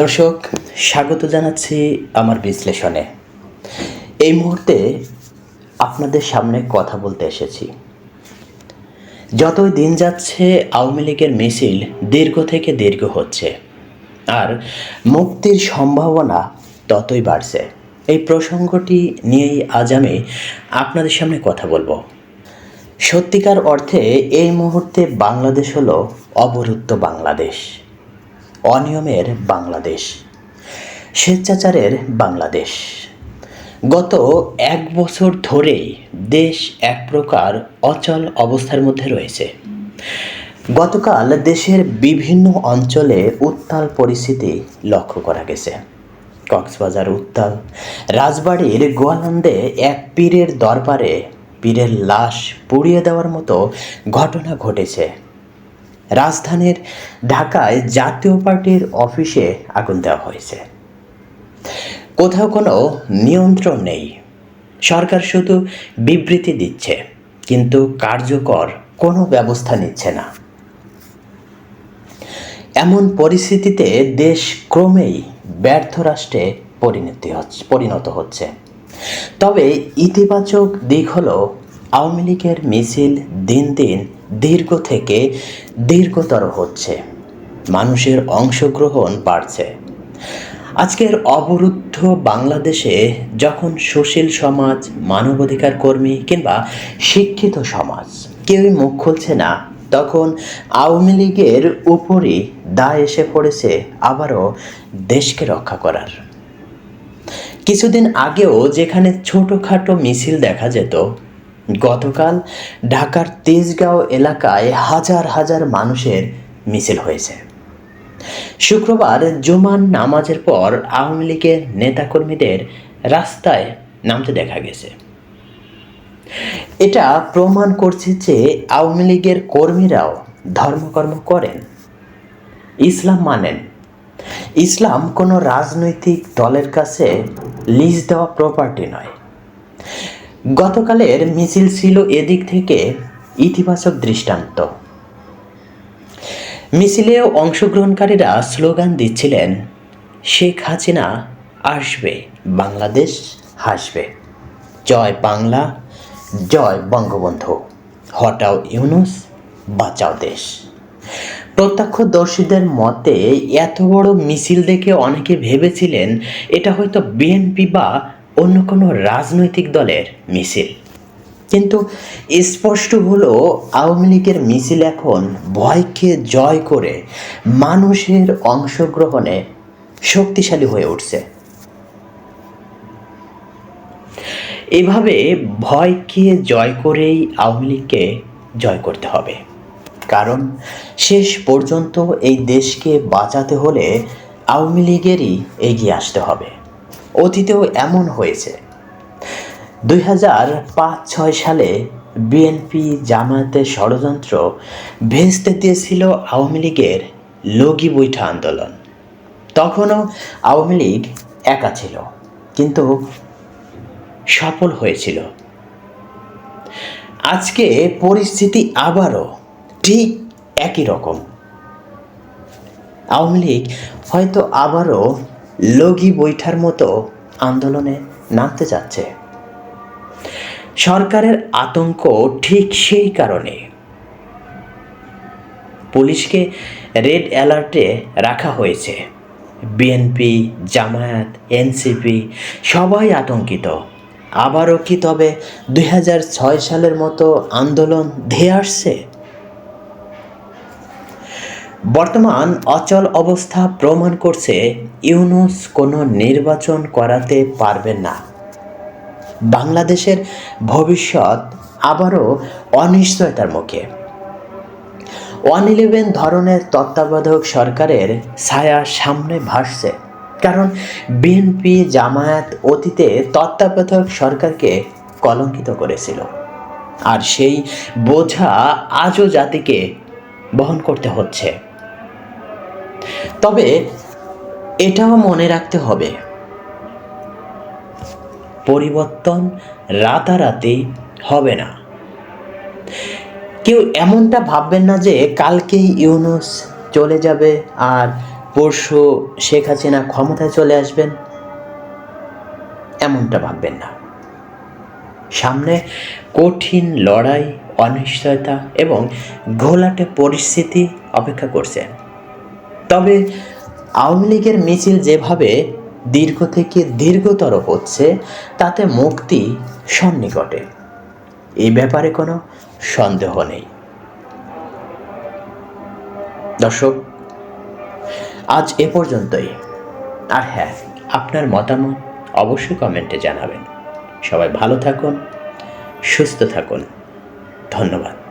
দর্শক, স্বাগত জানাচ্ছি আমার বিশ্লেষণে। এই মুহূর্তে আপনাদের সামনে কথা বলতে এসেছি। যতই দিন যাচ্ছে, আওয়ামী লীগের মিছিল দীর্ঘ থেকে দীর্ঘ হচ্ছে, আর মুক্তির সম্ভাবনা ততই বাড়ছে। এই প্রসঙ্গটি নিয়েই আজ আমি আপনাদের সামনে কথা বলব। সত্যিকার অর্থে এই মুহূর্তে বাংলাদেশ হলো অবরুদ্ধ বাংলাদেশ। অনিয়মের বাংলাদেশ, স্বেচ্ছাচারের বাংলাদেশ। গত এক বছর ধরেই দেশ এক প্রকার অচল অবস্থার মধ্যে রয়েছে। গতকাল দেশের বিভিন্ন অঞ্চলে উত্তাল পরিস্থিতি লক্ষ্য করা গেছে। কক্সবাজার উত্তাল, রাজবাড়ির গোয়ালন্দে এক পীরের দরবারে পীরের লাশ পুড়িয়ে দেওয়ার মতো ঘটনা ঘটেছে। রাজধানীর ঢাকায় জাতীয় পার্টির অফিসে আগুন দেওয়া হয়েছে। কোথাও কোনো নিয়ন্ত্রণ নেই। সরকার শুধু বিবৃতি দিচ্ছে, কিন্তু কার্যকর কোনো ব্যবস্থা নিচ্ছে না। এমন পরিস্থিতিতে দেশ ক্রমেই ব্যর্থ রাষ্ট্রে পরিণতি হচ্ছে, পরিণত হচ্ছে। তবে ইতিবাচক দিক হলো আওয়ামী লীগের মিছিল দিন দিন দীর্ঘ থেকে দীর্ঘতর হচ্ছে। মানুষের অংশগ্রহণ বাড়ছে। আজকের অবরুদ্ধ বাংলাদেশে যখন সুশীল সমাজ, মানবাধিকার কর্মী কিংবা শিক্ষিত সমাজ কেউই মুখ খুলছে না, তখন আওয়ামী লীগের উপরই দায় এসে পড়েছে আবারও দেশকে রক্ষা করার। কিছুদিন আগেও যেখানে ছোটোখাটো মিছিল দেখা যেত গতকাল ঢাকার তেজগাঁও এলাকায় হাজার হাজার মানুষের মিছিল হয়েছে। শুক্রবার জুমান নামাজের পর আওয়ামী লীগের নেতাকর্মীদের রাস্তায় নামতে দেখা গেছে। এটা প্রমাণ করছে যে আওয়ামী লীগের কর্মীরাও ধর্মকর্ম করেন, ইসলাম মানেন। ইসলাম কোনো রাজনৈতিক দলের কাছে লিজ দেওয়া প্রপার্টি নয়। গতকালের মিছিল ছিল এদিক থেকে ইতিবাচক দৃষ্টান্ত। মিছিলেও অংশগ্রহণকারীরা স্লোগান দিচ্ছিলেন, শেখ হাসিনা আসবে, বাংলাদেশ হাসবে। জয় বাংলা, জয় বঙ্গবন্ধু। হটাও ইউনুস, বাঁচাও দেশ। প্রত্যক্ষদর্শীদের মতে, এত বড় মিছিল দেখে অনেকে ভেবেছিলেন এটা হয়তো বিএনপি বা অন্য কোনো রাজনৈতিক দলের মিছিল। কিন্তু স্পষ্ট হলো, আওয়ামী লীগের মিছিল এখন ভয়কে জয় করে মানুষের অংশগ্রহণে শক্তিশালী হয়ে উঠছে। এভাবে ভয়কে জয় করেই আওয়ামী লীগকে জয় করতে হবে। কারণ শেষ পর্যন্ত এই দেশকে বাঁচাতে হলে আওয়ামী লীগেরই এগিয়ে আসতে হবে। অতীতেও এমন হয়েছে। দুই হাজার পাঁচ ছয় সালে বিএনপি জামায়াতের ষড়যন্ত্র ভেস্তে দিয়েছিল আওয়ামী লীগের লগি বৈঠা আন্দোলন। তখনও আওয়ামী লীগ একা ছিল, কিন্তু সফল হয়েছিল। আজকে পরিস্থিতি আবারও ঠিক একই রকম। আওয়ামী লীগ হয়তো আবারও লগি বৈঠার মতো আন্দোলনে নামতে যাচ্ছে। সরকারের আতঙ্ক ঠিক সেই কারণে। পুলিশকে রেড অ্যালার্টে রাখা হয়েছে। বিএনপি, জামায়াত, এনসিপি সবাই আতঙ্কিত। আবারও কি তবে দুই হাজার ছয় সালের মতো আন্দোলন ধেয়ে আসছে? বর্তমান অচল অবস্থা প্রমাণ করছে ইউনুস কোনো নির্বাচন করাতে পারবেন না। বাংলাদেশের ভবিষ্যৎ আবারও অনিশ্চয়তার মুখে। ওয়ান ইলেভেন ধরনের তত্ত্বাবধায়ক সরকারের ছায়া সামনে ভাসছে। কারণ বিএনপি জামায়াত অতীতে তত্ত্বাবধায়ক সরকারকে কলঙ্কিত করেছিল। আর সেই বোঝা আজও জাতিকে বহন করতে হচ্ছে। তবে এটাও মনে রাখতে হবে। পরিবর্তন রাতারাতি হবে না। কেউ এমনটা ভাববেন না যে কালকেই ইউনুস চলে যাবে আর পরশু শেখ হাসিনা ক্ষমতায় চলে আসবেন। এমনটা ভাববেন না। সামনে কঠিন লড়াই, অনিশ্চয়তা এবং ঘোলাটে পরিস্থিতি অপেক্ষা করছে। তবে আওয়ামী লীগের মিছিল যেভাবে দীর্ঘ থেকে দীর্ঘতর হচ্ছে, তাতে মুক্তি সন্নিকটে। এই ব্যাপারে কোনো সন্দেহ নেই। দর্শক, আজ এ পর্যন্তই। আর হ্যাঁ আপনার মতামত অবশ্যই কমেন্টে জানাবেন। সবাই ভালো থাকুন, সুস্থ থাকুন। ধন্যবাদ।